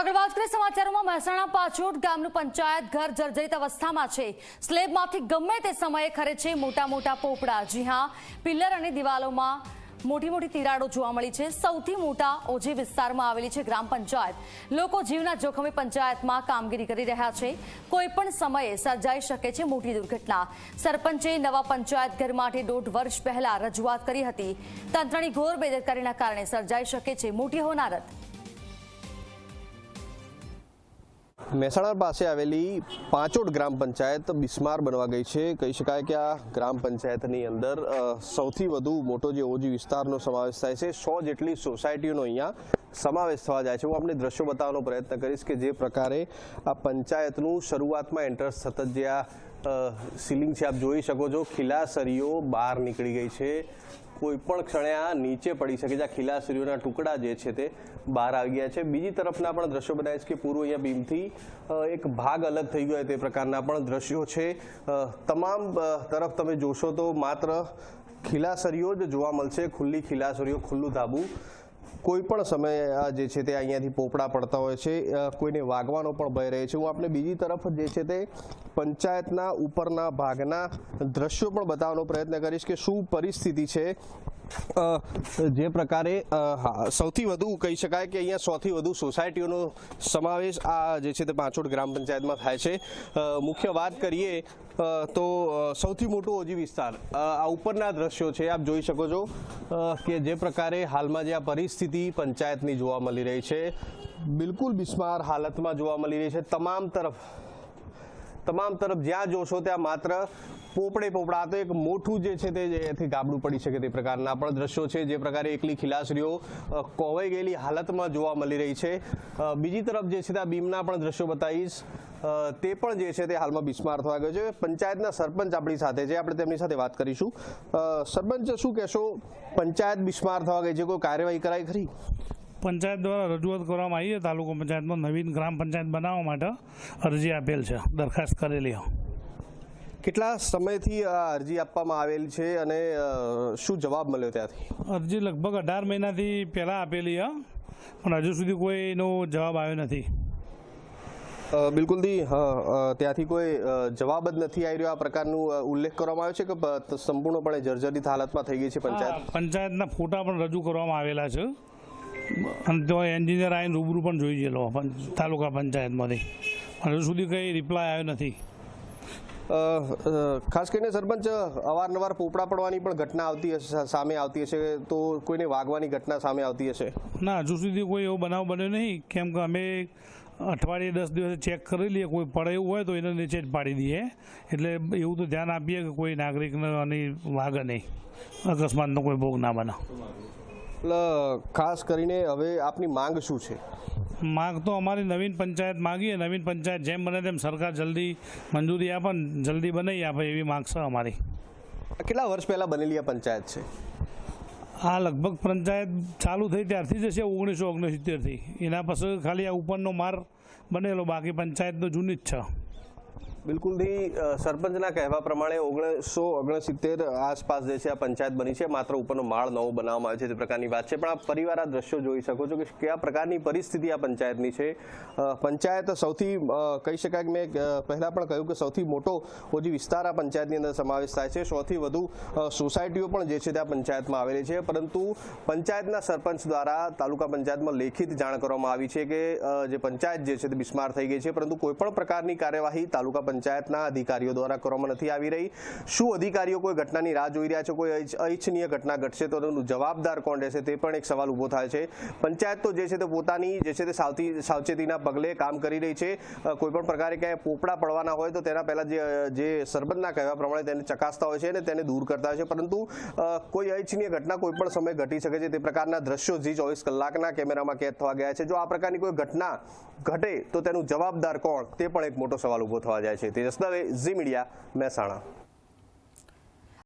આગળ વાત કરીએ સમાચારોમાં મહેસાણા પાછોટ ગામનું પંચાયત ઘર જર્જરિત અવસ્થામાં છે. સ્લેબમાંથી ગમે તે સમયે ખરે છે મોટા મોટા પોપડા. જી હા, પિલ્લર અને દિવાલોમાં મોટી મોટી તિરાડો જોવા મળી છે. સૌથી મોટા ઓજી વિસ્તારમાં આવેલી છે ગ્રામ પંચાયત. લોકો જીવના જોખમે પંચાયતમાં કામગીરી કરી રહ્યા છે. કોઈ પણ સમયે સર્જાઈ શકે છે મોટી દુર્ઘટના. સરપંચે નવા પંચાયત ઘર માટે દોઢ વર્ષ પહેલા રજૂઆત કરી હતી. તંત્રની ઘોર બેદરકારીના કારણે સર્જાઈ શકે છે મોટી હોનારત. મહેસાણા પાસે આવેલી પાંચોડ ગ્રામ પંચાયત બિસ્માર બનવા ગઈ છે. કહી શકાય કે આ ગ્રામ પંચાયતની અંદર સૌથી વધુ મોટો જે ઓજી વિસ્તારનો સમાવેશ થાય છે. સો જેટલી સોસાયટીઓનો અહીંયા સમાવેશ થવા જાય છે. હું આપણે દ્રશ્યો બતાવવાનો પ્રયત્ન કરીશ કે જે પ્રકારે આ પંચાયતનું શરૂઆતમાં એન્ટ્રન્સ થતાં જે આ સીલિંગ છે, આપ જોઈ શકો છો. ખીલાસરીઓ બહાર નીકળી ગઈ છે. કોઈ પણ ક્ષણે આ નીચે પડી શકે છે. આ ખીલાસરીઓના ટુકડા જે છે તે બહાર આવી ગયા છે. બીજી તરફના પણ દ્રશ્યો બતાવીશ કે પૂર્વ અહીંયા બીમથી એક ભાગ અલગ થઈ ગયો તે પ્રકારના પણ દ્રશ્યો છે. તમામ તરફ તમે જોશો તો માત્ર ખીલાસરીઓ જ જોવા મળશે. ખુલ્લી ખીલાસરીઓ ખુલ્લું ધાબુ. કોઈ પણ સમયે જે છે તે અહીંયાથી પોપડા પડતા હોય છે કોઈને વાગવાનો પણ ભય રહે છે. હું આપણે બીજી તરફ જે છે તે પંચાયતના ઉપરના ભાગના દ્રશ્યો પણ બતાવવાનો પ્રયત્ન કરીશ કે શું પરિસ્થિતિ છે. જે પ્રકારે સૌથી વધુ કહી શકાય કે અહીંયા સૌથી વધુ સોસાયટીઓનો સમાવેશ આ જે છે તે પાંચોડ ગ્રામ પંચાયતમાં થાય છે. મુખ્ય વાત કરીએ તો સૌથી મોટો ઓજી વિસ્તાર આ ઉપરના દ્રશ્યો છે, આપ જોઈ શકો છો કે જે પ્રકારે હાલમાં જે આ પરિસ્થિતિ પંચાયતની જોવા મળી રહી છે. બિલકુલ બિસ્માર હાલતમાં જોવા મળી રહી છે. તમામ તરફ તમામ તરફ જ્યાં જોશો ત્યાં માત્ર પોપડે પોપડા. તો એક મોઠું જે છે તે એથી ગાબડું પડી શકે તે પ્રકારના પણ દ્રશ્યો છે. જે પ્રકારે એકલી ખિલાસરીઓ કોવાઈ ગયેલી હાલતમાં જોવા મળી રહી છે. બીજી તરફ જે છે તે આ બીમના પણ દ્રશ્યો બતાવીશ. તે પણ જે છે તે હાલમાં બિસ્માર થવા ગયો છે. પંચાયતના સરપંચ આપણી સાથે છે. આપણે તેમની સાથે વાત કરીશું. સરપંચ શું કહેશો? પંચાયત બિસ્માર થવા ગઈ છે. કોઈ કાર્યવાહી કરાઈ ખરી? પંચાયત દ્વારા રજૂઆત કરવામાં આવી છે. તાલુકા પંચાયતમાં નવીન ગ્રામ પંચાયત બનાવવા માટે અરજી આપેલ છે. દરખાસ્ત કરેલી. કેટલા સમયથી આ અરજી આપવામાં આવેલ છે અને શું જવાબ મળ્યો ત્યાંથી? અરજી લગભગ અઢાર મહિનાથી પહેલાં આપેલી હા પણ હજુ સુધી કોઈનો જવાબ આવ્યો નથી. બિલકુલથી ત્યાંથી કોઈ જવાબ જ નથી આવી રહ્યો. આ પ્રકારનું ઉલ્લેખ કરવામાં આવ્યો છે કે સંપૂર્ણપણે જર્જરિત હાલતમાં થઈ ગઈ છે પંચાયત? પંચાયતના ફોટા પણ રજૂ કરવામાં આવેલા છે. એન્જિનિયર આવીને રૂબરૂ પણ જોઈ ગયેલો તાલુકા પંચાયતમાંથી. પણ હજુ સુધી કંઈ રિપ્લાય આવ્યો નથી. ખાસ કરીને સરપંચ અવારનવાર પોપડા પડવાની પણ ઘટના આવતી હશે સામે આવતી હશે તો કોઈને વાગવાની ઘટના સામે આવતી હશે? ના હજુ સુધી કોઈ એવો બનાવ બન્યો નહીં. કેમ કે અમે અઠવાડિયે દસ દિવસે ચેક કરી લઈએ. કોઈ પડે એવું હોય તો એને નીચે જ પાડી દઈએ. એટલે એવું તો ધ્યાન આપીએ કે કોઈ નાગરિકને આની વાગે નહીં. અકસ્માતનો કોઈ ભોગ ના બને ખાસ કરીને હવે આપની માંગ શું છે? માંગ તો અમારી નવીન પંચાયત માગીએ નવીન પંચાયત જેમ બને તેમ સરકાર જલ્દી મંજૂરી આપે જલ્દી બનાવી આપે એવી માંગ છે અમારી. કેટલા વર્ષ પહેલાં બનેલી આ પંચાયત છે? આ લગભગ પંચાયત ચાલુ થઈ ત્યારથી જ છે ઓગણીસો ઓગણસિત્તેરથી. એના પછી ખાલી આ ઉપરનો માર બનેલો બાકી પંચાયત તો જૂની જ છે. બિલકુલથી અ, સરપંચના કહેવા પ્રમાણે ઓગણીસો ઓગણસિત્તેર આસપાસ જે છે આ પંચાયત બની છે માત્ર ઉપરનો માળ નવો બનાવવામાં આવે છે તે પ્રકારની વાત છે. પણ આ પરિવાર આ દ્રશ્યો જોઈ શકો છો કે કયા પ્રકારની પરિસ્થિતિ આ પંચાયતની છે. પંચાયત સૌથી કહી શકાય કે મેં પહેલાં પણ કહ્યું કે સૌથી મોટો ઓજી વિસ્તાર આ પંચાયતની અંદર સમાવેશ થાય છે. સૌથી વધુ સોસાયટીઓ પણ જે છે તે આ પંચાયતમાં આવેલી છે. પરંતુ પંચાયતના સરપંચ દ્વારા તાલુકા પંચાયતમાં લેખિત જાણ કરવામાં આવી છે કે જે પંચાયત જે છે તે બિસ્માર થઈ ગઈ છે. પરંતુ કોઈપણ પ્રકારની કાર્યવાહી તાલુકા પંચાયતના અધિકારીઓ દ્વારા કરવામાં નથી આવી રહી. શું અધિકારીઓ કોઈ ઘટનાની રાહ જોઈ રહ્યા છે? કોઈ અનિચ્છ- અનિચ્છનીય ઘટના ઘટશે તો તેનું જવાબદાર કોણ રહેશે તે પણ એક સવાલ ઊભો થાય છે. પંચાયત તો જે છે તે પોતાની, જે છે તે સાવતી સાવચેતીના પગલે કામ કરી રહી છે. કોઈપણ કોઈ પણ પ્રકારે ક્યાંય પોપડા પડવાના હોય તો તેના પહેલા જે જે સરપંચના કહેવા પ્રમાણે તેને ચકાસતા હોય છે અને તેને દૂર કરતા હોય છે. પરંતુ કોઈ અનિચ્છનીય ઘટના કોઈ પણ સમયે ઘટી શકે છે તે પ્રકારના દ્રશ્યો જી ચોવીસ કલાકના કેમેરામાં કેદ થવા ગયા છે. જો આ પ્રકારની કોઈ ઘટના ઘટે તો તેનું જવાબદાર કોણ? તે પણ એક મોટો સવાલ ઊભો થવા જાય છે તેજસ દવે ઝી મીડિયા મહેસાણા.